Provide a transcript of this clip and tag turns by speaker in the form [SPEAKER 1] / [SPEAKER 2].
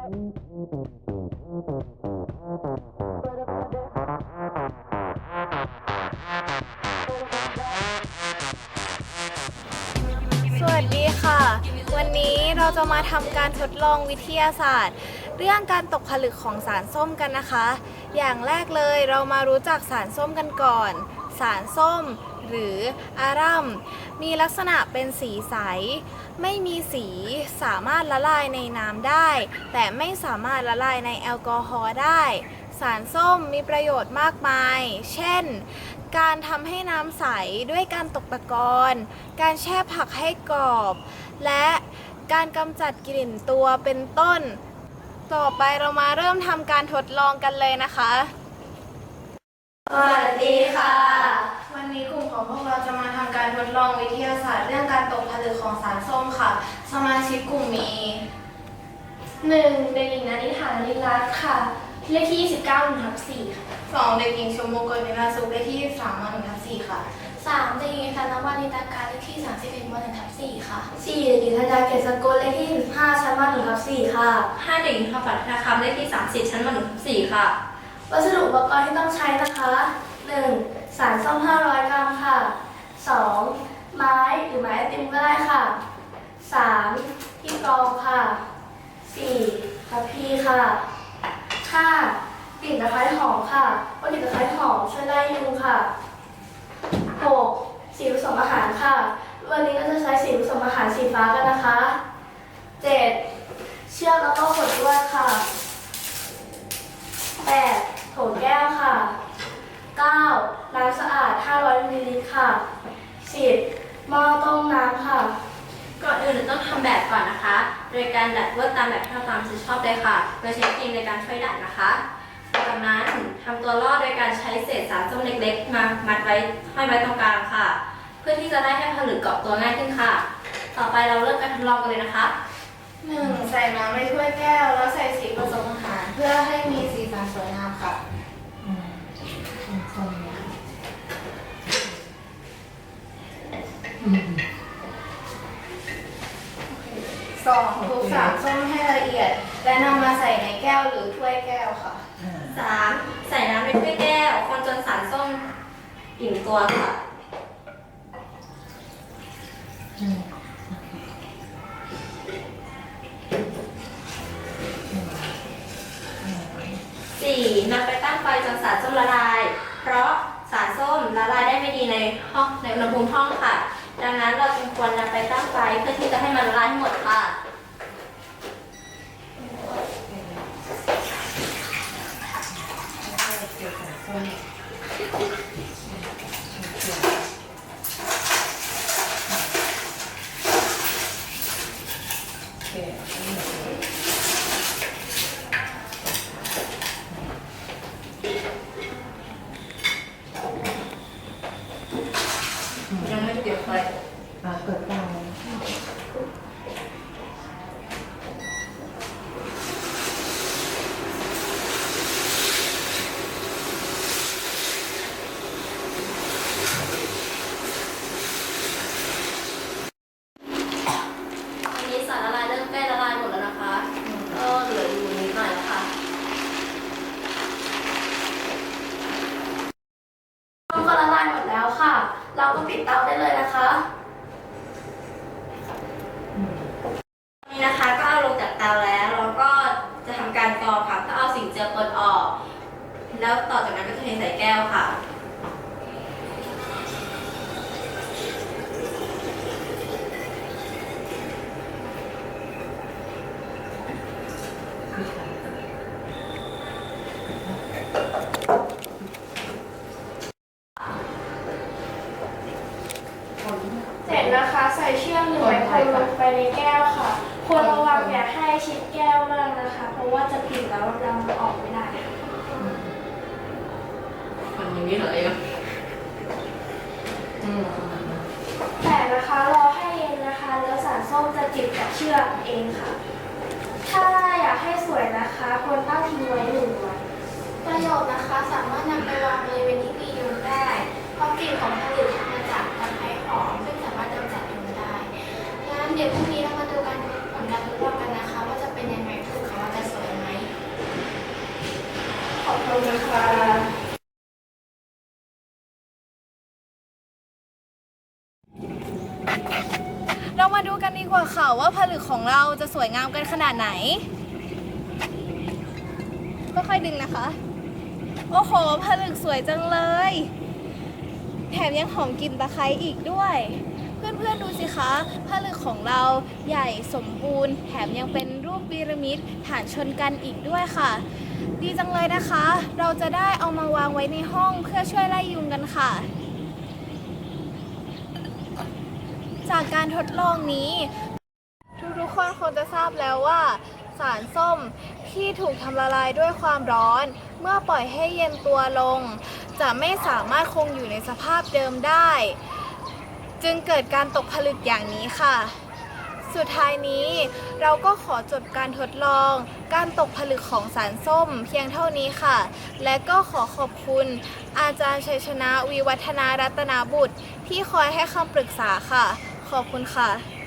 [SPEAKER 1] สวัสดีค่ะ วันนี้เราจะมาทำการทดลองวิทยาศาสตร์ เรื่องการตกผลึกของสารส้มกันนะคะ อย่างแรกเลยเรามารู้จักสารส้มกันก่อน สารส้ม หรืออารัมมีลักษณะเป็นสีใส ไม่มีสีสามารถละลายในน้ำได้ แต่ไม่สามารถละลายในแอลกอฮอล์ได้ สารส้มมีประโยชน์มากมาย เช่น การทำให้น้ำใสด้วยการตกตะกอนการแช่ผักให้กรอบ และการกำจัดกลิ่นตัวเป็นต้น ต่อไปเรามาเริ่มทำการทดลองกันเลยนะคะ สวัสดีค่ะ วันนี้กลุ่มของพวกเราจะมาทำการทดลองวิทยาศาสตร์ เรื่องการตกผลึกของสารส้มค่ะ สมาชิกกลุ่มมี
[SPEAKER 2] หนึ่งเด็กหญิงนันทิธาลินรัตน์ค่ะ เลขที่ 29หนึ่งทับ4ค่ะ
[SPEAKER 1] สองเด็กหญิงชมโมกรเวลาสุขเลขที่สามวันหนึ่งทับสี่ค่ะ
[SPEAKER 2] สามเด็กหญิงธนวัลลิตาการเลขที่ 31วันหนึ่งทับ4ค่ะสี่เด็กหญิงธัญญาเกศสกุลเลขที่15ชั้นวันหนึ่งทับ4ค่ะ
[SPEAKER 3] ห้าเด็กหญิงทอฝันธนาคำเลขที่ 30 ชั้นมหนึ่งสี่ค่ะ
[SPEAKER 2] วัสดุอุปกรณ์ที่ต้องใช้นะคะ 1. สารส้ม 500 กรัมค่ะ 2. ไม้หรือไม้ติมก็ได้ค่ะ 3. ที่กรองค่ะ 4. ทัพพีค่ะ 5. กลิ่นตะไคร้หอมค่ะเพราะกลิ่นตะไคร้หอมช่วยไล่ยุงค่ะ 6. สีผสมอาหารค่ะ วันนี้เราจะใช้สีผสมอาหารสีฟ้ากันนะคะ 7. เชือกแล้วก็ขดด้วยค่ะ 8. โถแก้วค่ะ 9. น้ำสะอาด 500มิลลิลิตรค่ะ 10. หม้อต้มน้ำค่ะ
[SPEAKER 3] ก่อนอื่นเราต้องทำแบบก่อนนะคะ โดยการดัดลวดตามแบบที่เราตามชอบเลยค่ะ โดยใช้ครีมในการช่วยดัดนะคะจากนั้นทำตัวลอดโดยการใช้เศษสารส้มเล็กๆ มามัดไว้ห้อยไว้ตรงกลางค่ะ เพื่อที่จะได้ให้ผลึกเกาะตัวง่ายขึ้นค่ะ ต่อไปเราเริ่มการทดลองกันเลยนะคะ
[SPEAKER 1] หนึ่งใส่น้ำในถ้วยแก้ว แล้วใส่สีผสมอาหารเพื่อให้มีสีสันสวยงามค่ะ สองคลุกสารส้มให้ละเอียด และนำมาใส่ในแก้วหรือถ้วยแก้วค่ะ
[SPEAKER 3] 3. ใส่น้ำในถ้วยแก้ว คนจนสารส้มอิ่มตัวค่ะ 4. นำไปตั้งไฟจนสารส้มละลาย เพราะสารส้มละลายได้ไม่ดีในห้องในอุณหภูมิห้องค่ะ ดังนั้นเราจึงควรนำไปตั้งไฟเพื่อที่จะให้มันละลายให้หมดค่ะยังไม่เกี่ยวไฟ
[SPEAKER 4] อ่าเปิดไฟ
[SPEAKER 3] อันนี้สารละลายเริ่มใกล้ละลายหมดแล้วนะคะ ก็เหลืออยู่นิดหน่อยแล้วค่ะ
[SPEAKER 2] ต้มก็ละลายหมดแล้วค่ะ เราก็ปิดเตาได้เลยนะคะ
[SPEAKER 3] นี่นะคะก็เอาลงจากเตาแล้วเราก็จะทำการกรองค่ะก็เอาสิ่งเจือปนออก แล้วต่อจากนั้นก็จะเทใส่แก้วค่ะ
[SPEAKER 2] เสร็จนะคะ ใส่เชือกหนึ่งไมโครลงไปในแก้วค่ะ ควรระวังอย่าให้ ชิดแก้วมากนะคะ เพราะว่าจะปิดแล้วเราออกไม่ได้ค่ะ
[SPEAKER 3] คนอย่างนี้เหรอเอง
[SPEAKER 4] อืม
[SPEAKER 2] แต่นะคะรอให้เย็นนะคะ แล้วสารส้มจะจิบกับเชือกเองค่ะ ถ้าอยากให้สวยนะคะควรตั้งทิ้งไว้หนึ่งวัน
[SPEAKER 5] ประโยชน์นะคะสามารถนำไปวางบริเวณที่มียุงได้เพราะกลิ่นของผลิตทำมาจากตะไคร้หอมซึ่งสามารถกำจัดยุงได้งั้นเดี๋ยวพรุ่งนี้เรามาดูกันผลการทดลองกันนะคะ ว่าจะเป็นยังไงผลของเราจะสวย
[SPEAKER 2] คุณค่ะ
[SPEAKER 1] เรามาดูกันดีกว่าค่ะว่าผลึกของเราจะสวยงามกันขนาดไหนค่อยๆดึงนะคะ โอ้โห ผลึกสวยจังเลย แถมยังหอมกลิ่นตะไคร้อีกด้วย เพื่อนๆดูสิคะผลึกของเราใหญ่สมบูรณ์ แถมยังเป็นรูปพีระมิดฐานชนกันอีกด้วยค่ะ ดีจังเลยนะคะ เราจะได้เอามาวางไว้ในห้องเพื่อช่วยไล่ยุงกันค่ะ จากการทดลองนี้ ทุกๆคนคงจะทราบแล้วว่า สารส้มที่ถูกทำละลายด้วยความร้อน เมื่อปล่อยให้เย็นตัวลง จะไม่สามารถคงอยู่ในสภาพเดิมได้ จึงเกิดการตกผลึกอย่างนี้ค่ะ สุดท้ายนี้เราก็ขอจบการทดลอง การตกผลึกของสารส้มเพียงเท่านี้ค่ะ และก็ขอขอบคุณ อาจารย์ชัยชนะวิวัฒนารัตนาบุตร ที่คอยให้คำปรึกษาค่ะ ขอบคุณค่ะ